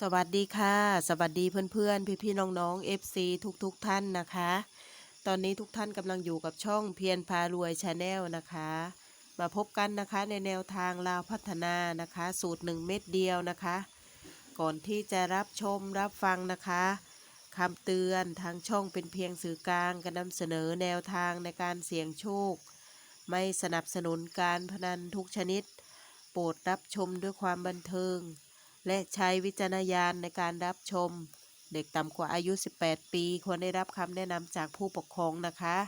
สวัสดีค่ะ สวัสดีเพื่อนๆ พี่ๆน้องๆ FC ทุกๆทท่านนะคะ ตอนนี้ทุกท่านกำลังอยู่กับช่องเพียรพารวยชาแนลนะคะ มาพบกันนะคะในแนวทางลาวพัฒนานะคะ สูตร1เม็ดเดียวนะคะ ก่อนที่จะรับชมรับฟังนะคะคำเตือนทางช่องเป็นเพียงสื่อกลางการนำเสนอแนวทางในการเสี่ยงโชค ไม่สนับสนุนการพนันทุกชนิด โปรดรับชมด้วยความบันเทิง และใช้วิจารณญาณในการรับชม เด็กต่ำกว่าอายุ 18 ปี ควรได้รับคำแนะนำจากผู้ปกครองนะคะ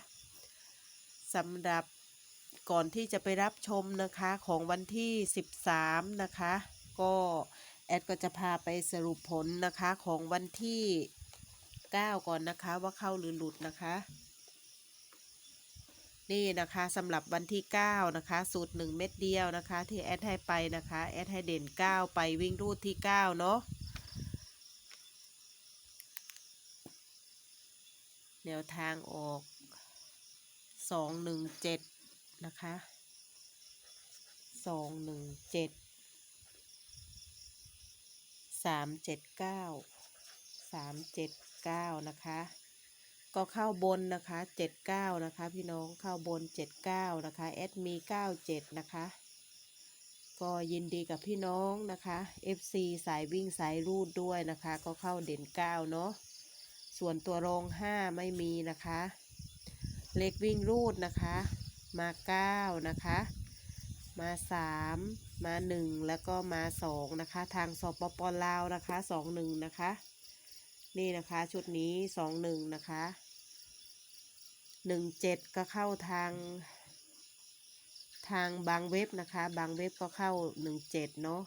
สำหรับก่อนที่จะไปรับชมนะคะของวันที่ 13 นะคะ ก็แอดก็จะพาไปสรุปผลนะคะของวันที่ 9 ก่อนนะคะว่าเข้าหรือหลุดนะคะ นี่นะคะสำหรับวันที่ 9 นะคะ สูตร 1 เม็ดเดียวนะคะ ที่แอดให้ไปนะคะ แอดให้เด่น 9 ไปวิ่งรูดที่ 9 เนาะแนวทางออก 2 1 7 นะคะ 2 1 7 3 7 9 3 7 9 นะคะ ก็เข้าบนนะคะ79นะคะ พี่น้องเข้าบน79นะคะแอดมี97นะคะ ก็ยินดีกับพี่น้องนะคะ FC สายวิ่งสายรูดด้วยนะคะ ก็เข้าเด่น9เนาะส่วนตัวรอง5ไม่มีนะคะ เล็กวิ่งรูดนะคะ มา9นะคะมา3มา1แล้วก็มา2นะคะ ทางสปปลาวนะคะ21นะคะ นี่นะคะชุดนี้21นะคะ 17ก็เข้าทาง ทางบางเว็บนะคะ บางเว็บก็เข้า17เจ็ดเนาะ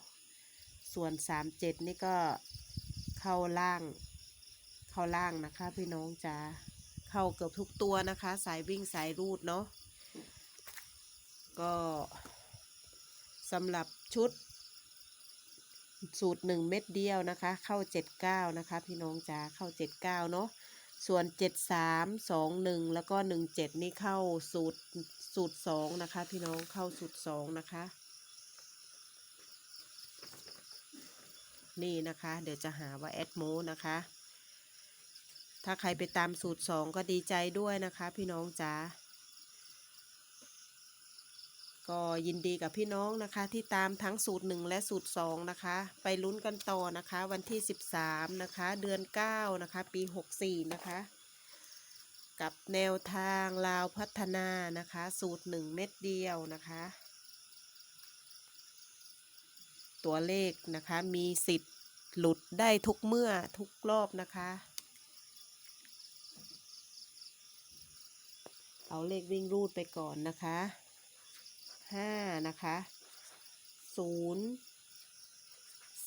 ส่วน37นี่ก็เข้าล่าง เข้าล่างนะคะ พี่น้องจ๋าเข้าเกือบทุกตัวนะคะ สายวิ่งสายรูดเนาะก็สำหรับชุด สูตร1เม็ดเดียวนะคะ เข้า79นะคะ พี่น้องจ๋าเข้า79เนาะ ส่วน 73 21 แล้วก็ 17 นี่เข้าสูตรสูตร 2 นะคะ พี่น้องเข้าสูตร 2 นะคะ นี่นะคะ เดี๋ยวจะหาว่าแอดโมนะคะ ถ้าใครไปตามสูตร 2 ก็ดีใจด้วยนะคะ พี่น้องจ๋า ก็ยินดีกับพี่น้องนะคะ ที่ตามทั้งสูตร 1 และสูตร 2 นะคะ ไปลุ้นกันต่อนะคะ วันที่ 13 นะคะ เดือน 9 นะคะ ปี 64 นะคะ กับแนวทางลาวพัฒนานะคะ สูตร 1 เม็ดเดียวนะคะ ตัวเลขนะคะมีสิทธิ์หลุดได้ทุกเมื่อทุกรอบนะคะ เอาเลขวิ่งรูดไปก่อนนะคะ ห้านะคะศูนย์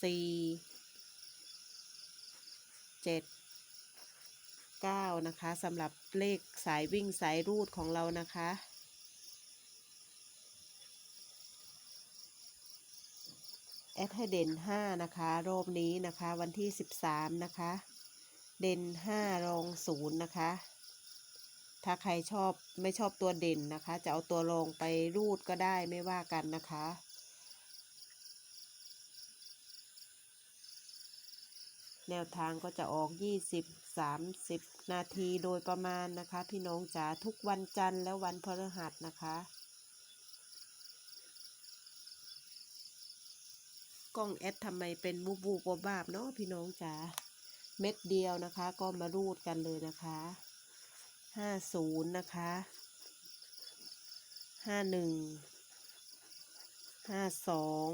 สี่เจ็ดเก้านะคะสำหรับเลขสายวิ่งสายรูดของเรานะคะแอดให้เด่น5นะคะรอบนี้นะคะ วันที่13นะคะ เด่น5รอง0นะคะ ถ้าใครชอบไม่ชอบตัวเด่นนะคะ จะเอาตัวรองไปรูดก็ได้ไม่ว่ากันนะคะ แนวทางก็จะออก 20 30 นาทีโดยประมาณนะคะ พี่น้องจ๋าทุกวันจันทร์และวันพฤหัสนะคะกล้องแอดทำไมเป็นบูบูบบาบเนาะพี่น้องจ๋าเม็ดเดียวนะคะ ก็มารูดกันเลยนะคะ ห้าศูนย์นะคะห้าหนึ่งห้าสอง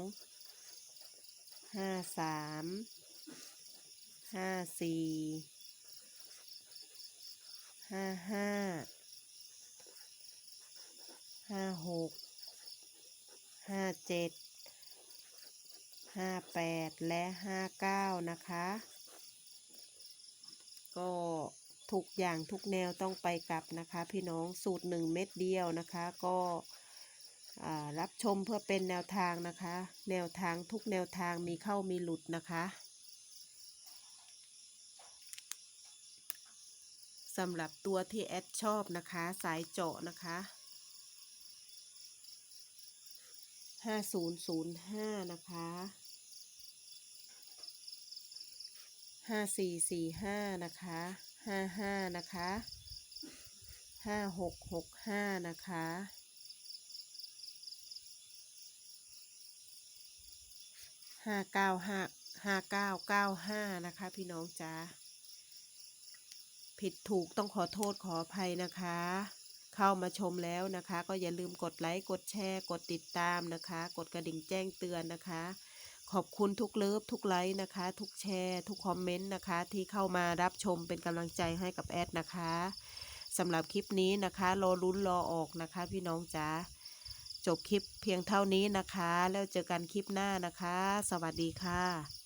ห้าสามห้าสี่ห้าห้าห้าหกห้าเจ็ดห้าแปดและห้าเก้านะคะ ทุกอย่างทุกแนวต้องไปกลับนะคะ พี่น้องสูตรหนึ่งเม็ดเดียวนะคะ ก็รับชมเพื่อเป็นแนวทางนะคะ แนวทางทุกแนวทางมีเข้ามีหลุดนะคะสำหรับตัวที่แอดชอบนะคะ สายเจาะนะคะห้าศูนย์ศูนย์ห้านะคะห้าสี่สี่ห้านะคะ ห้าห้านะคะห้าหกหกห้านะคะห้าเก้าห้าห้าเก้าเก้าห้านะคะ พี่น้องจ้าผิดถูกต้องขอโทษขออภัยนะคะ เข้ามาชมแล้วนะคะ ก็อย่าลืมกดไลค์กดแชร์ กดติดตามนะคะ กดกระดิ่งแจ้งเตือนนะคะ ขอบคุณทุกเลิฟทุกไลค์นะคะ ทุกแชร์ ทุกคอมเมนต์นะคะ ที่เข้ามารับชมเป็นกำลังใจให้กับแอดนะคะสำหรับคลิปนี้นะคะ รอลุ้นรอออกนะคะ พี่น้องจ๋าจบคลิปเพียงเท่านี้นะคะ แล้วเจอกันคลิปหน้านะคะ สวัสดีค่ะ